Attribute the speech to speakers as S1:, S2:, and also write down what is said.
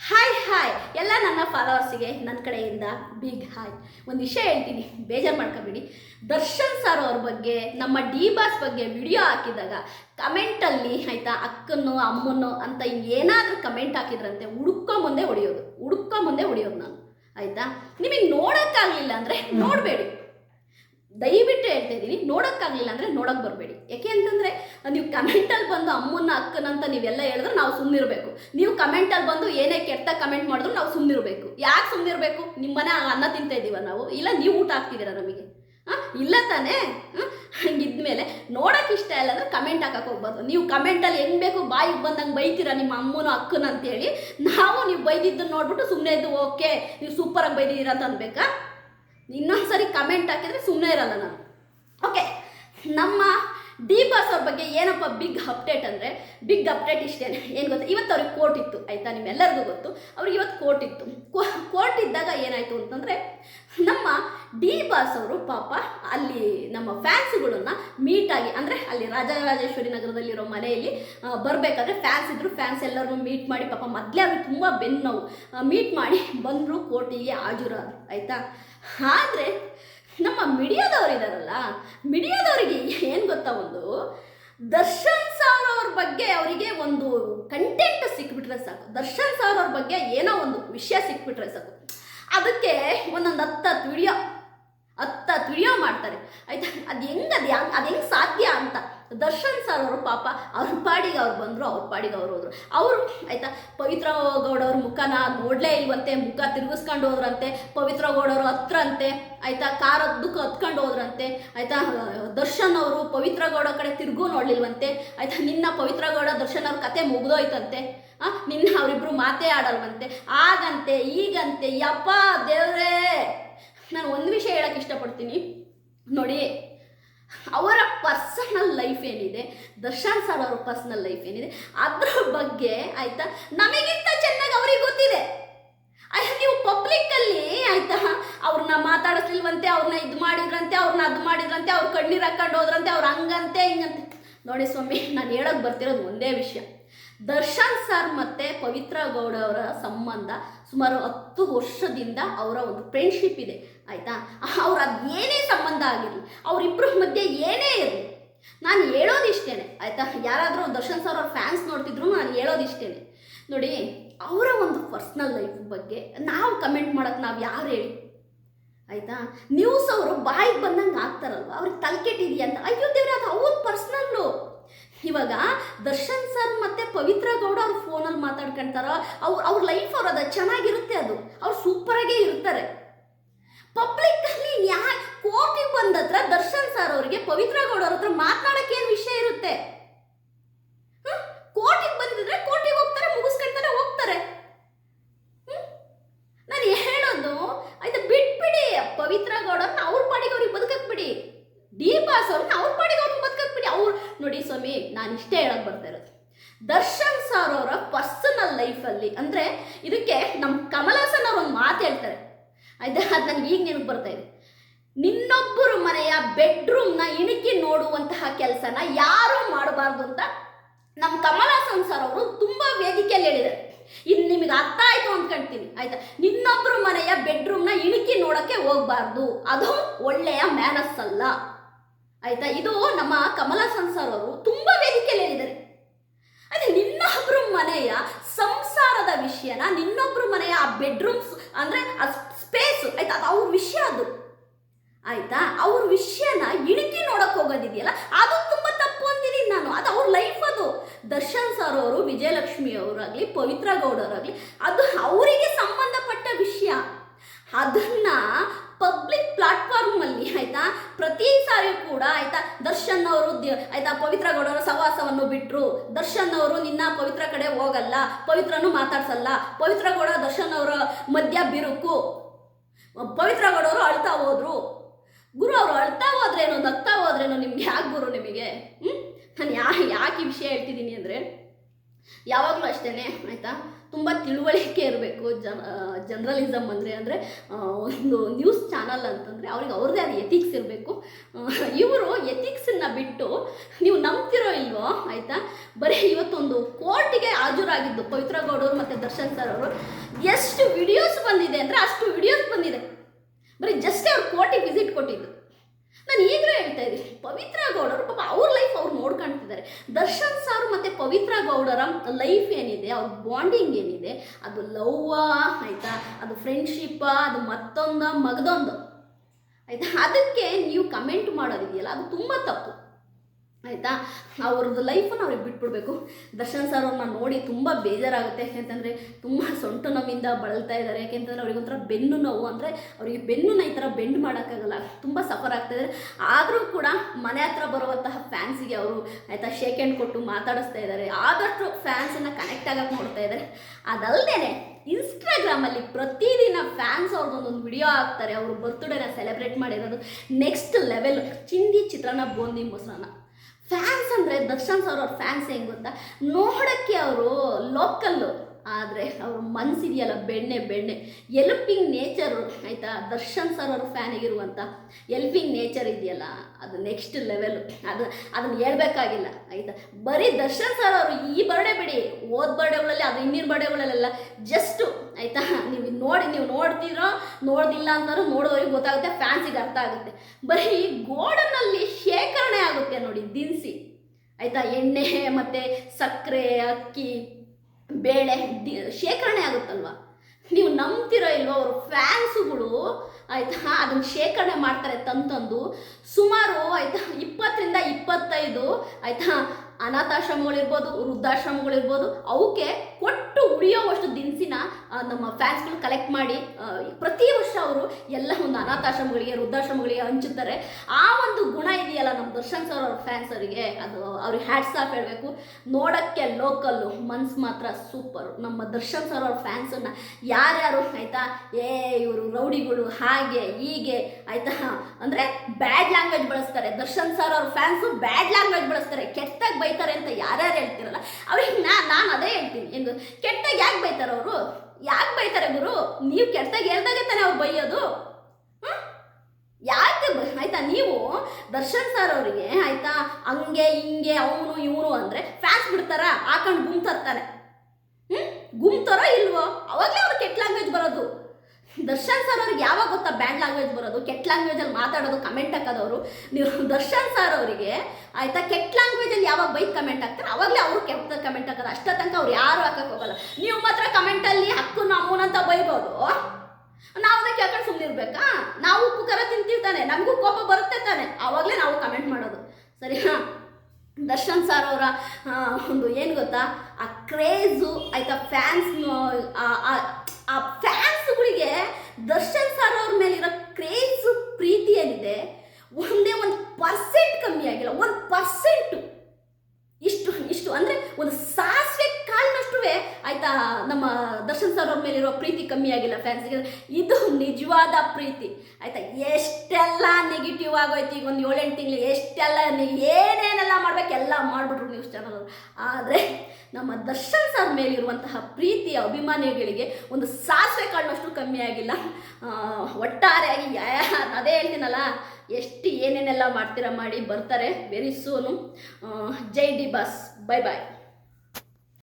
S1: Hi hi ಎಲ್ಲ ನನ್ನ ಫಾಲೋವರ್ಸಿಗೆ ನನ್ನ ಕಡೆಯಿಂದ ಬಿಗ್ ಹಾಯ್ ಒಂದು ವಿಷಯ ಹೇಳ್ತೀನಿ. ಬೇಜಾರು ಮಾಡ್ಕೋಬೇಡಿ. ದರ್ಶನ್ ಸರ್ ಅವ್ರ ಬಗ್ಗೆ ನಮ್ಮ ಡಿ ಬಾಸ್ ಬಗ್ಗೆ ವಿಡಿಯೋ ಹಾಕಿದಾಗ ಕಮೆಂಟಲ್ಲಿ ಆಯಿತಾ ಅಕ್ಕನ್ನು ಅಮ್ಮನ್ನು ಅಂತ ಹಿಂಗೆ ಏನಾದರೂ ಕಮೆಂಟ್ ಹಾಕಿದ್ರಂತೆ ಹುಡುಕೋ ಮುಂದೆ ಹೊಡೆಯೋದು. ಹುಡುಕೋ ಮುಂದೆ ಹೊಡೆಯೋದು ನಾನು. ಆಯಿತಾ? ನಿಮಗೆ ನೋಡೋಕ್ಕಾಗಲಿಲ್ಲ ಅಂದರೆ ನೋಡಬೇಡಿ. ದಯವಿಟ್ಟು ಹೇಳ್ತಾ ಇದ್ದೀನಿ, ನೋಡೋಕ್ಕಾಗಲಿಲ್ಲ ಅಂದರೆ ನೋಡೋಕೆ ಬರಬೇಡಿ. ಯಾಕೆ ಅಂತಂದರೆ, ನೀವು ಕಮೆಂಟಲ್ಲಿ ಬಂದು ಅಮ್ಮನ ಅಕ್ಕನಂತ ನೀವೆಲ್ಲ ಹೇಳಿದ್ರೆ ನಾವು ಸುಮ್ಮನಿರಬೇಕು ನೀವು ಕಮೆಂಟಲ್ಲಿ ಬಂದು ಏನೇ ಕೆಟ್ಟ ಕಮೆಂಟ್ ಮಾಡಿದ್ರು ನಾವು ಸುಮ್ಮನಿರಬೇಕು ಯಾಕೆ ಸುಮ್ಮನಿರಬೇಕು ನಿಮ್ಮನೆ ಅನ್ನ ತಿಂತಾ ಇದ್ದೀವ ನಾವು? ಇಲ್ಲ ನೀವು ಊಟ ಹಾಕ್ತಿದ್ದೀರಾ ನಮಗೆ? ಹಾಂ ಇಲ್ಲ ತಾನೇ? ಹಂಗಿದ್ಮೇಲೆ ನೋಡೋಕೆ ಇಷ್ಟ ಇಲ್ಲ ಅಂದರೆ ಕಮೆಂಟ್ ಹಾಕಕ್ಕೆ ಹೋಗ್ಬಾರ್ದು. ನೀವು ಕಮೆಂಟಲ್ಲಿ ಹೆಂಗೆ ಬೇಕು ಬಾಯಿಗೆ ಬಂದಂಗೆ ಬೈತೀರಾ ನಿಮ್ಮ ಅಮ್ಮನ, ಅಕ್ಕನ ಅಂತೇಳಿ, ನಾವು ನೀವು ಬೈದಿದ್ದನ್ನು ನೋಡ್ಬಿಟ್ಟು ಸುಮ್ಮನೆ ಇದ್ದು, ಓಕೆ, ನೀವು ಸೂಪರಾಗಿ ಬೈದಿದ್ದೀರಾ ಅಂತ ಅನ್ಬೇಕಾ ಇನ್ನೊಂದು ಸರಿ ಕಮೆಂಟ್ ಹಾಕಿದ್ರೆ ಸುಮ್ಮನೆ ಇರಲ್ಲ ನಾನು. ಓಕೆ ನಮ್ಮ ಡಿ ಬಾಸ್ ಅವ್ರ ಬಗ್ಗೆ ಏನಪ್ಪ ಬಿಗ್ ಅಪ್ಡೇಟ್ ಅಂದರೆ ಬಿಗ್ ಅಪ್ಡೇಟ್ ಇಷ್ಟೇ. ಏನು ಗೊತ್ತಾ? ಇವತ್ತು ಅವ್ರಿಗೆ ಕೋರ್ಟ್ ಇತ್ತು, ಆಯಿತಾ? ನಿಮ್ಮೆಲ್ಲರಿಗೂ ಗೊತ್ತು. ಅವ್ರಿಗೆ ಇವತ್ತು ಕೋರ್ಟ್ ಇತ್ತು. ಕೋರ್ಟ್ ಇದ್ದಾಗ ಏನಾಯಿತು ಅಂತಂದರೆ, ನಮ್ಮ ಡಿ ಬಾಸ್ ಅವರು ಪಾಪ ಅಲ್ಲಿ ನಮ್ಮ ಫ್ಯಾನ್ಸ್ಗಳನ್ನ ಆಗಿ, ಅಂದರೆ ಅಲ್ಲಿ ರಾಜರಾಜೇಶ್ವರಿ ನಗರದಲ್ಲಿರೋ ಮನೆಯಲ್ಲಿ ಬರಬೇಕಾದ್ರೆ ಫ್ಯಾನ್ಸ್ ಇದ್ರು ಫ್ಯಾನ್ಸ್ ಎಲ್ಲರನ್ನು ಮೀಟ್ ಮಾಡಿ, ಪಾಪ ಮೊದಲೇ ಅವ್ರಿಗೆ ತುಂಬ ಬೆನ್ನು ನೋವು ಮೀಟ್ ಮಾಡಿ ಬಂದರು ಕೋರ್ಟಿಗೆ ಹಾಜರಾದ್ರು ಆಯಿತಾ? ಆದರೆ ನಮ್ಮ ಮಿಡಿಯಾದವ್ರು ಇದಾರಲ್ಲ, ಮಿಡಿಯಾದವರಿಗೆ ಏನು ಗೊತ್ತಾ ಒಂದು? ದರ್ಶನ್ ಸಾರ್ ಅವ್ರ ಬಗ್ಗೆ ಅವರಿಗೆ ಒಂದು ಕಂಟೆಂಟ್ ಸಿಕ್ಬಿಟ್ರೆ ಸಾಕು. ದರ್ಶನ್ ಸಾರ್ ಅವ್ರ ಬಗ್ಗೆ ಏನೋ ಒಂದು ವಿಷಯ ಸಿಕ್ಬಿಟ್ರೆ ಸಾಕು. ಅದಕ್ಕೆ ಒಂದೊಂದು ಹತ್ತು ಹತ್ತು ವಿಡಿಯೋ ಹತ್ತು ತಿಳಿಯೋ ಮಾಡ್ತಾರೆ. ಆಯ್ತಾ? ಅದು ಹೆಂಗೆ ಅದು ಹೆಂಗೆ ಅದು ಸಾಧ್ಯ ಅಂತ. ದರ್ಶನ್ ಸರ್ ಅವರು ಪಾಪ ಅವ್ರ ಪಾಡಿಗೆ ಅವ್ರು ಬಂದರು, ಅವ್ರ ಪಾಡಿಗೆ ಅವ್ರು ಹೋದ್ರು. ಅವರು, ಆಯ್ತಾ? ಪವಿತ್ರ ಗೌಡವ್ರ ಮುಖನ ನೋಡಲೇ ಇಲ್ವಂತೆ, ಮುಖ ತಿರುಗಿಸ್ಕೊಂಡು ಹೋದ್ರಂತೆ, ಪವಿತ್ರ ಗೌಡವ್ರು ಹತ್ರಂತೆ ಆಯ್ತಾ? ಕಾರ್ ಹದ್ದಕ್ಕೆ ಹತ್ಕೊಂಡು ಹೋದ್ರಂತೆ, ಆಯ್ತಾ? ದರ್ಶನ್ ಅವರು ಪವಿತ್ರ ಗೌಡ ಕಡೆ ತಿರುಗೂ ನೋಡ್ಲಿಲ್ವಂತೆ, ಆಯ್ತಾ? ನಿನ್ನ ಪವಿತ್ರ ಗೌಡ ದರ್ಶನ್ ಅವ್ರ ಕತೆ ಮುಗ್ದೋಯ್ತಂತೆ. ನಿನ್ನ ಅವರಿಬ್ರು ಮಾತೇ ಆಡಲ್ವಂತೆ. ಆಗಂತೆ, ಈಗಂತೆ, ಯಪ್ಪ ದೇವ್ರೇ! ನಾನು ಒಂದು ವಿಷಯ ಹೇಳಕ್ಕೆ ಇಷ್ಟಪಡ್ತೀನಿ. ನೋಡಿ, ಅವರ ಪರ್ಸನಲ್ ಲೈಫ್ ಏನಿದೆ? ದರ್ಶನ್ ಸರ್ ಅವರ ಪರ್ಸನಲ್ ಲೈಫ್ ಏನಿದೆ? ಅದರ ಬಗ್ಗೆ ಆಯಿತಾ? ನಮಗಿಂತ ಚೆನ್ನಾಗಿ ಅವ್ರಿಗೆ ಗೊತ್ತಿದೆ. ಆಯ್ತಾ, ನೀವು ಪಬ್ಲಿಕ್ಕಲ್ಲಿ ಆಯಿತಾ? ಅವ್ರನ್ನ ಮಾತಾಡಿಸ್ಲಿಲ್ವಂತೆ, ಅವ್ರನ್ನ ಇದು ಮಾಡಿದ್ರಂತೆ, ಅವ್ರನ್ನ ಅದು ಮಾಡಿದ್ರಂತೆ, ಅವ್ರು ಕಣ್ಣೀರು ಹಾಕೊಂಡು ಹೋದ್ರಂತೆ, ಅವ್ರು ಹಂಗಂತೆ, ಹಿಂಗಂತೆ. ನೋಡಿ ಸ್ವಾಮಿ, ನಾನು ಹೇಳಕ್ ಬರ್ತಿರೋದು ಒಂದೇ ವಿಷಯ. ದರ್ಶನ್ ಸರ್ ಮತ್ತು ಪವಿತ್ರ ಗೌಡ ಅವರ ಸಂಬಂಧ ಸುಮಾರು ಹತ್ತು ವರ್ಷದಿಂದ ಅವರ ಒಂದು ಫ್ರೆಂಡ್ಶಿಪ್ ಇದೆ, ಆಯಿತಾ? ಅವ್ರ ಅದು ಏನೇ ಸಂಬಂಧ ಆಗಿರಲಿ ಅವರಿಬ್ಬರ ಮಧ್ಯೆ ಏನೇ ಇರಲಿ, ನಾನು ಹೇಳೋದಿಷ್ಟೇನೆ, ಆಯಿತಾ? ಯಾರಾದರೂ ದರ್ಶನ್ ಸರ್ ಅವ್ರ ಫ್ಯಾನ್ಸ್ ನೋಡ್ತಿದ್ರು, ನಾನು ಹೇಳೋದಿಷ್ಟೇನೆ. ನೋಡಿ, ಅವರ ಒಂದು ಪರ್ಸ್ನಲ್ ಲೈಫ್ ಬಗ್ಗೆ ನಾವು ಕಮೆಂಟ್ ಮಾಡೋಕ್ಕೆ ನಾವು ಯಾರು ಹೇಳಿ? ಆಯಿತಾ? ನ್ಯೂಸ್ ಅವರು ಬಾಯಿಗೆ ಬಂದಂಗೆ ಆಗ್ತಾರಲ್ವ? ಅವ್ರಿಗೆ ತಲೆಕೆಟ್ಟಿದೆಯಾ ಅಂತ ಅಯ್ಯೋ ದೇವ್ರೆ, ಅದು ಅವ್ರ ಪರ್ಸ್ನಲ್ಲು ಇವಾಗ ದರ್ಶನ್ ಸರ್ ಮತ್ತೆ ಪವಿತ್ರ ಗೌಡ ಅವ್ರ ಫೋನಲ್ಲಿ ಮಾತಾಡ್ಕೊಂತಾರ, ಅವ್ರ ಅವ್ರ ಲೈಫ್ ಅವ್ರ ಅದು, ಚೆನ್ನಾಗಿರುತ್ತೆ ಅದು. ಅವ್ರು ಸೂಪರಾಗೇ ಇರ್ತಾರೆ. ಪಬ್ಲಿಕ್ಕಲ್ಲಿ ಯಾ ಕೋರ್ಟಿಗೆ ಬಂದತ್ರ ದರ್ಶನ್ ಸರ್ ಅವರಿಗೆ ಪವಿತ್ರ ಗೌಡ ಅವ್ರ ಹತ್ರ ಮಾತನಾಡಕ್ಕೆ ಏನು ವಿಷಯ ಇರುತ್ತೆ? ಕೋರ್ಟಿಗೆ ಹೋಗ್ತಾರೆ ಮುಗಿಸ್ಕೊಂತಾರೆ ಹೋಗ್ತಾರೆ ನಾನು ಹೇಳೋದು ಆಯ್ತಾ ಬಿಟ್ಬಿಡಿ ಪವಿತ್ರ ಗೌಡರ್ನ ಅವ್ರ ಪಾಡಿಗೆ ಅವ್ರಿಗೆ ಬದುಕಕ್ ಬಿಡಿ ಡಿ ಬಾಸ್ ಅವ್ರನ್ನ ಅವ್ರ ಪಾಡಿಗೆ ಅವ್ರಿಗೆ ಬದುಕಕ್ ಬಿಡಿ ಅವ್ರು ನೋಡಿ ಸ್ವಾಮಿ, ನಾನು ಇಷ್ಟೇ ಹೇಳಕ್ ಬರ್ತಾ ಇರೋದು. ದರ್ಶನ್ ಸರ್ ಅವರ ಪರ್ಸನಲ್ ಲೈಫಲ್ಲಿ ಅಂದರೆ ಇದಕ್ಕೆ ನಮ್ಮ ಕಮಲ್ ಹಾಸನ್ ಅವ್ರು ಒಂದು ಮಾತು ಹೇಳ್ತಾರೆ. ಆಯ್ತಾ? ಅದು ನನಗೆ ಈಗ ನೆನಪು ಬರ್ತಾ ಇದೆ. ನಿನ್ನೊಬ್ಬರ ಮನೆಯ ಬೆಡ್ರೂಮ್ನ ಇಣುಕಿ ನೋಡುವಂತಹ ಕೆಲಸನ ಯಾರೂ ಮಾಡಬಾರ್ದು ಅಂತ ನಮ್ಮ ಕಮಲಾಸನ್ ಸರ್ ಅವರು ತುಂಬ ವೇದಿಕೆಯಲ್ಲಿ ಹೇಳಿದ್ದಾರೆ. ಇದು ನಿಮಗೆ ಅರ್ಥ ಆಯಿತು ಅನ್ಕೊಂತೀನಿ. ಆಯ್ತಾ? ನಿನ್ನೊಬ್ಬರ ಮನೆಯ ಬೆಡ್ರೂಮ್ನ ಇಣುಕಿ ನೋಡೋಕ್ಕೆ ಹೋಗಬಾರ್ದು. ಅದು ಒಳ್ಳೆಯ ಮ್ಯಾನಸ್ ಅಲ್ಲ. ಆಯ್ತಾ? ಇದು ನಮ್ಮ ಕಮಲಾ ಸಂಸಾರ ಸರ್ ಅವರು ತುಂಬ ವೇದಿಕೆಯಲ್ಲಿ ಹೇಳಿದ್ದಾರೆ ಅದೇ ನಿನ್ನೊಬ್ರು ಮನೆಯ ಸಂಸಾರದ ವಿಷಯನ, ನಿನ್ನೊಬ್ರು ಮನೆಯ ಆ ಬೆಡ್ರೂಮ್ಸ್ ಅಂದರೆ ಆ ಸ್ಪೇಸ್ ಆಯ್ತಾ? ಅದು ಅವ್ರ ವಿಷಯ ಅದು. ಆಯ್ತಾ? ಅವ್ರ ವಿಷಯನ ಇಣುಕಿ ನೋಡಕ್ ಹೋಗೋದಿದೆಯಲ್ಲ, ಅದು ತುಂಬ ತಪ್ಪು ಅಂತೀನಿ ನಾನು. ಅದು ಅವ್ರ ಲೈಫ್ ಅದು. ದರ್ಶನ್ ಸರ್ ಅವರು, ವಿಜಯಲಕ್ಷ್ಮಿ ಅವರಾಗ್ಲಿ, ಪವಿತ್ರ ಗೌಡರಾಗ್ಲಿ, ಅದು ಅವರಿಗೆ ಸಂಬಂಧಪಟ್ಟ ವಿಷಯ. ಅದನ್ನ ಪಬ್ಲಿಕ್ ಪ್ಲಾಟ್ಫಾರ್ಮಲ್ಲಿ ಆಯ್ತಾ? ಪ್ರತಿ ಸಾರಿ ಕೂಡ ಆಯ್ತಾ? ದರ್ಶನ್ ಅವರು ಆಯ್ತಾ, ಪವಿತ್ರ ಗೌಡರ ಸವಾಸವನ್ನು ಬಿಟ್ಟರು ದರ್ಶನ್ ಅವರು ನಿನ್ನ ಪವಿತ್ರ ಕಡೆ ಹೋಗಲ್ಲ, ಪವಿತ್ರನು ಮಾತಾಡ್ಸಲ್ಲ. ಪವಿತ್ರ ಗೌಡ ದರ್ಶನ್ ಅವರ ಮಧ್ಯ ಬಿರುಕು. ಪವಿತ್ರ ಗೌಡವರು ಅಳ್ತಾ ಹೋದ್ರು. ಗುರು ಅವರು ಅಳ್ತಾ ಹೋದ್ರೇನು, ನಗ್ತಾ ಹೋದ್ರೇನು ನಿಮ್ಗೆ ಯಾಕೆ ಗುರು ನಿಮಗೆ? ಹ್ಞೂ ನಾನು ಯಾ ಯಾಕೆ ಈ ವಿಷಯ ಹೇಳ್ತಿದ್ದೀನಿ ಅಂದರೆ ಯಾವಾಗಲೂ ಅಷ್ಟೇ ಆಯಿತಾ? ತುಂಬ ತಿಳುವಳಿಕೆ ಇರಬೇಕು ಜನ ಜರ್ನಲಿಸಮ್ ಅಂದರೆ ಅಂದರೆ ಒಂದು ನ್ಯೂಸ್ ಚಾನಲ್ ಅಂತಂದರೆ ಅವ್ರಿಗೆ ಅವ್ರದ್ದೇ ಆದ ಎಥಿಕ್ಸ್ ಇರಬೇಕು. ಇವರು ಎಥಿಕ್ಸನ್ನು ಬಿಟ್ಟು ನೀವು ನಂಬ್ತಿರೋ ಇಲ್ವೋ, ಆಯಿತಾ? ಬರೀ ಇವತ್ತೊಂದು ಕೋರ್ಟಿಗೆ ಹಾಜರಾಗಿದ್ದು ಪವಿತ್ರ ಗೌಡವರು ಮತ್ತು ದರ್ಶನ್ ಸರ್ ಅವರು. ಎಷ್ಟು ವಿಡಿಯೋಸ್ ಬಂದಿದೆ ಅಂದರೆ ಅಷ್ಟು ವಿಡಿಯೋಸ್ ಬಂದಿದೆ. ಬರೀ ಜಸ್ಟ್ ಅವ್ರು ಕೋರ್ಟಿಗೆ ವಿಸಿಟ್ ಕೊಟ್ಟಿದ್ದು. ನಾನು ಈಗಲೂ ಹೇಳ್ತಾ ಇದ್ದೀನಿ. ಪವಿತ್ರ ಗೌಡರು ಪಾಪ ಅವ್ರ ಲೈಫ್ ಅವ್ರು ನೋಡ್ಕೊಳ್ತಿದ್ದಾರೆ ದರ್ಶನ್ ಸಾರು ಮತ್ತು ಪವಿತ್ರ ಗೌಡರ ಲೈಫ್ ಏನಿದೆ, ಅವ್ರ ಬಾಂಡಿಂಗ್ ಏನಿದೆ, ಅದು ಲವ್ವಾ ಆಯಿತಾ? ಅದು ಫ್ರೆಂಡ್ಶಿಪ್ಪಾ ಅದು ಮತ್ತೊಂದು, ಮಗದೊಂದು. ಆಯಿತಾ? ಅದಕ್ಕೆ ನೀವು ಕಮೆಂಟ್ ಮಾಡೋದಿದೆಯಲ್ಲ, ಅದು ತುಂಬ ತಪ್ಪು. ಆಯಿತಾ? ಅವ್ರದ್ದು ಲೈಫನ್ನು ಅವ್ರಿಗೆ ಬಿಟ್ಬಿಡ್ಬೇಕು. ದರ್ಶನ್ ಸರ್ ಅವ್ರನ್ನ ನೋಡಿ ತುಂಬ ಬೇಜಾರಾಗುತ್ತೆ. ಯಾಕೆಂತಂದರೆ ತುಂಬ ಸೊಂಟು ನೋವಿಂದ ಬಳಲ್ತಾ ಇದ್ದಾರೆ ಯಾಕೆಂತಂದರೆ ಅವ್ರಿಗೆ ಒಂಥರ ಬೆನ್ನು ನೋವು. ಅಂದರೆ ಅವರಿಗೆ ಬೆನ್ನುನ ಈ ಥರ ಬೆಂಡ್ ಮಾಡೋಕ್ಕಾಗಲ್ಲ. ತುಂಬ ಸಫರ್ ಆಗ್ತಾ ಇದ್ದಾರೆ ಆದರೂ ಕೂಡ ಮನೆ ಹತ್ರ ಬರುವಂತಹ ಫ್ಯಾನ್ಸಿಗೆ ಅವರು ಆಯಿತಾ ಶೇಕ್ ಹ್ಯಾಂಡ್ ಕೊಟ್ಟು ಮಾತಾಡಿಸ್ತಾ ಇದ್ದಾರೆ ಆದಷ್ಟು ಫ್ಯಾನ್ಸನ್ನು ಕನೆಕ್ಟ್ ಆಗಕ್ಕೆ ನೋಡ್ತಾ ಇದ್ದಾರೆ ಅದಲ್ಲದೆ ಇನ್ಸ್ಟಾಗ್ರಾಮಲ್ಲಿ ಪ್ರತಿದಿನ ಫ್ಯಾನ್ಸ್ ಅವ್ರದ್ದೊಂದೊಂದು ವಿಡಿಯೋ ಹಾಕ್ತಾರೆ. ಅವರು ಬರ್ತ್ಡೇನ ಸೆಲೆಬ್ರೇಟ್ ಮಾಡಿರೋದು. ನೆಕ್ಸ್ಟ್ ಲೆವೆಲ್ ಚಿಂದಿ ಚಿತ್ರಾನ್ನ ಬೂಂದಿ ಮೊಸರನ್ನ. ಫ್ಯಾನ್ಸ್ ಅಂದರೆ ದರ್ಶನ್ ಸರ್ ಅವ್ರ ಫ್ಯಾನ್ಸ್ ಹೆಂಗೆ ಗೊತ್ತಾ? ನೋಡೋಕ್ಕೆ ಅವರು ಲೋಕಲ್ಲು ಆದರೆ ಅವ್ರ ಮನಸ್ಸಿದೆಯಲ್ಲ ಬೆಣ್ಣೆ ಬೆಣ್ಣೆ. ಎಲ್ಪಿಂಗ್ ನೇಚರು ಆಯಿತಾ? ದರ್ಶನ್ ಸರ್ ಅವ್ರ ಫ್ಯಾನಿಗಿರುವಂಥ ಎಲ್ಪಿಂಗ್ ನೇಚರ್ ಇದೆಯಲ್ಲ, ಅದು ನೆಕ್ಸ್ಟ್ ಲೆವೆಲ್ ಅದು, ಅದನ್ನು ಹೇಳ್ಬೇಕಾಗಿಲ್ಲ, ಆಯಿತಾ? ಬರೀ ದರ್ಶನ್ ಸರ್ ಅವರು ಈ ಬರ್ಡೆ ಬಿಡಿ ಓದ್ ಬರ್ಡೆಗಳಲ್ಲಿ ಅದು ಇನ್ನಿನ ಬರ್ಡೆಗಳಲ್ಲೆಲ್ಲ ಜಸ್ಟು ಆಯಿತಾ? ನೀವು ನೋಡಿ, ನೀವು ನೋಡ್ತೀರೋ, ನೋಡ್ದಿಲ್ಲ ಅಂತಾರು ನೋಡೋರಿಗೆ ಗೊತ್ತಾಗುತ್ತೆ ಫ್ಯಾನ್ಸಿಗೆ ಅರ್ಥ ಆಗುತ್ತೆ. ಬರೀ ಗೋಡನಲ್ಲಿ ಶೇಖರಣೆ ಆಗುತ್ತೆ ನೋಡಿ, ದಿನಸಿ. ಆಯಿತಾ? ಎಣ್ಣೆ, ಮತ್ತು ಸಕ್ಕರೆ, ಅಕ್ಕಿ ಬೇಳೆ ಶೇಖರಣೆ ಆಗುತ್ತಲ್ವ? ನೀವು ನಂಬ್ತಿರೋ ಇಲ್ವೋ ಅವ್ರ ಫ್ಯಾನ್ಸುಗಳು ಆಯಿತಾ? ಅದನ್ನು ಶೇಖರಣೆ ಮಾಡ್ತಾರೆ ತಂತಂದು. ಸುಮಾರು ಆಯಿತಾ, ಇಪ್ಪತ್ತರಿಂದ ಇಪ್ಪತ್ತೈದು, ಆಯಿತಾ? ಅನಾಥಾಶ್ರಮಗಳಿರ್ಬೋದು ವೃದ್ಧಾಶ್ರಮಗಳಿರ್ಬೋದು ಅವಕ್ಕೆ ಕೊಟ್ಟು ಉಳಿಯೋವಷ್ಟು ದಿನಸಿನ ನಮ್ಮ ಫ್ಯಾನ್ಸ್ಗಳು ಕಲೆಕ್ಟ್ ಮಾಡಿ ಪ್ರತಿ ವರ್ಷ ಅವರು ಎಲ್ಲ ಒಂದು ಅನಾಥಾಶ್ರಮಗಳಿಗೆ, ವೃದ್ಧಾಶ್ರಮಗಳಿಗೆ ಹಂಚುತ್ತಾರೆ. ಆ ಒಂದು ಗುಣ ಇದೆಯಲ್ಲ ನಮ್ಮ ದರ್ಶನ್ ಸರ್ ಅವ್ರ ಫ್ಯಾನ್ಸ್ ಅವರಿಗೆ? ಅದು ಅವ್ರಿಗೆ ಹ್ಯಾಟ್ಸ್ ಆಫ್ ಹೇಳಬೇಕು. ನೋಡೋಕ್ಕೆ ಲೋಕಲ್ಲು ಮನ್ಸು ಮಾತ್ರ ಸೂಪರು ನಮ್ಮ ದರ್ಶನ್ ಸರ್ ಅವ್ರ ಫ್ಯಾನ್ಸನ್ನು ಯಾರ್ಯಾರು, ಆಯಿತಾ? ಏ, ಇವರು ರೌಡಿಗಳು, ಹಾಗೆ ಹೀಗೆ ಆಯ್ತಾ? ಅಂದರೆ ಬ್ಯಾಡ್ ಲ್ಯಾಂಗ್ವೇಜ್ ಬಳಸ್ತಾರೆ. ದರ್ಶನ್ ಸರ್ ಅವ್ರ ಫ್ಯಾನ್ಸು ಬ್ಯಾಡ್ ಲ್ಯಾಂಗ್ವೇಜ್ ಬಳಸ್ತಾರೆ. ಕೆಟ್ಟಾಗಿ ಬೈತಾರೆ ಅಂತ ಯಾರ್ಯಾರು ಹೇಳ್ತಿರಲ್ಲ, ಅವ್ರಿಗೆ ನಾ, ನಾನು ಅದೇ ಹೇಳ್ತೀನಿ. ಎಂದು ಕೆಟ್ಟಾಗಿ ಯಾಕೆ ಬೈತಾರೆ ಅವರು? ಯಾಕೆ ಬೈತಾರೆ ಗುರು? ನೀವು ಕೆಟ್ಟಾಗಿ ಹೇಳ್ದಾಗೆ ತಾನೇ ಅವ್ರು ಬೈಯೋದು? ಯಾಕೆ ಆಯ್ತಾ? ನೀವು ದರ್ಶನ್ ಸರ್ ಅವರಿಗೆ, ಆಯ್ತಾ? ಹಂಗೆ, ಹಿಂಗೆ ಅವನು ಇವನು ಅಂದರೆ ಫ್ಯಾನ್ಸ್ ಬಿಡ್ತಾರ? ಹಾಕೊಂಡು ಗುಮ್ತರ್ತಾನೆ ಹ್ಞೂ ಗುಮ್ತಾರೋ ಇಲ್ವೋ? ಅವಾಗಲೇ ಅವ್ರು ಕೆಟ್ಟ ಲ್ಯಾಂಗ್ವೇಜ್ ಬರೋದು. ದರ್ಶನ್ ಸರ್ ಅವ್ರಿಗೆ ಯಾವಾಗ ಗೊತ್ತಾ ಬ್ಯಾಡ್ ಲ್ಯಾಂಗ್ವೇಜ್ ಬರೋದು? ಕೆಟ್ಟ ಲ್ಯಾಂಗ್ವೇಜಲ್ಲಿ ಮಾತಾಡೋದು ಕಮೆಂಟ್ ಹಾಕೋದವರು. ನೀವು ದರ್ಶನ್ ಸರ್ ಅವರಿಗೆ ಆಯ್ತಾ? ಕೆಟ್ಟ ಲ್ಯಾಂಗ್ವೇಜಲ್ಲಿ ಯಾವಾಗ ಬೈಕ್ ಕಮೆಂಟ್ ಹಾಕ್ತಾರೆ, ಅವಾಗಲೇ ಅವರು ಕೆಟ್ಟ ಕಮೆಂಟ್ ಹಾಕೋದು. ಅಷ್ಟೇ ತನಕ ಅವ್ರು ಯಾರು ಹಾಕಕ್ಕೆ ಹೋಗಲ್ಲ. ನೀವು ಮಾತ್ರ ಕಮೆಂಟಲ್ಲಿ ಹಕ್ಕು ಅಂತ ಬೈಬೋದು. ನಾವು ಅದಕ್ಕೆ ಕೇಳ್ಕೊಂಡು ಸುಮ್ಮನಿರ್ಬೇಕಾ ನಾವು ಉಪ್ಪು ತಿಂತೀವಿ ತಿಂತಿರ್ತಾನೆ ನಮಗೂ ಕೋಪ ಬರುತ್ತೆ ತಾನೆ. ಆವಾಗಲೇ ನಾವು ಕಮೆಂಟ್ ಮಾಡೋದು. ಸರಿನಾ? ದರ್ಶನ್ ಸರ್ ಅವರ ಒಂದು ಏನು ಗೊತ್ತಾ? ಆ ಕ್ರೇಜು ಆಯ್ತಾ? ಫ್ಯಾನ್ಸ್ ಆ ಫ್ಯಾನ್ಸ್ಗಳಿಗೆ ದರ್ಶನ್ ಸರ್ ಅವ್ರ ಮೇಲಿರೋ ಕ್ರೇಜ್ ಪ್ರೀತಿ ಏನಿದೆ, ಒಂದೇ ಒಂದು ಪರ್ಸೆಂಟ್ ಕಮ್ಮಿ ಆಗಿಲ್ಲ, ಒಂದು ಪರ್ಸೆಂಟು ಇಷ್ಟು ಇಷ್ಟು, ಅಂದರೆ ಒಂದು ಸಾಸಿವೆ ಕಾಲಿನಷ್ಟು ಆಯ್ತಾ, ನಮ್ಮ ದರ್ಶನ್ ಸರ್ ಅವ್ರ ಮೇಲಿರೋ ಪ್ರೀತಿ ಕಮ್ಮಿ ಆಗಿಲ್ಲ ಇದು ನಿಜವಾದ ಪ್ರೀತಿ. ಆಯ್ತಾ, ಎಷ್ಟೆಲ್ಲ ನೆಗೆಟಿವ್ ಆಗೋಯ್ತು ಈಗ ಒಂದು ಏಳೆಂಟು ತಿಂಗಳು ಎಷ್ಟೆಲ್ಲ ಏನೇನೆಲ್ಲ ಮಾಡ್ಬೇಕು, ಎಲ್ಲ ಮಾಡಿಬಿಟ್ರು ನ್ಯೂಸ್ ಚಾನಲ್ ಆದರೆ ನಮ್ಮ ದರ್ಶನ್ ಸರ್ ಮೇಲಿರುವಂತಹ ಪ್ರೀತಿಯ ಅಭಿಮಾನಿಗಳಿಗೆ ಒಂದು ಸಾಸಿವೆ ಕಾಳುವಷ್ಟು ಕಮ್ಮಿ ಆಗಿಲ್ಲ. ಒಟ್ಟಾರೆಯಾಗಿ ಅದೇ ಹೇಳ್ತೀನಲ್ಲ, ಎಷ್ಟು ಏನೇನೆಲ್ಲ ಮಾಡ್ತೀರಾ ಮಾಡಿ ಬರ್ತಾರೆ ವೆರಿ ಸೂನು ಜೈ ಡಿ ಬಾಸ್ ಬೈ ಬಾಯ್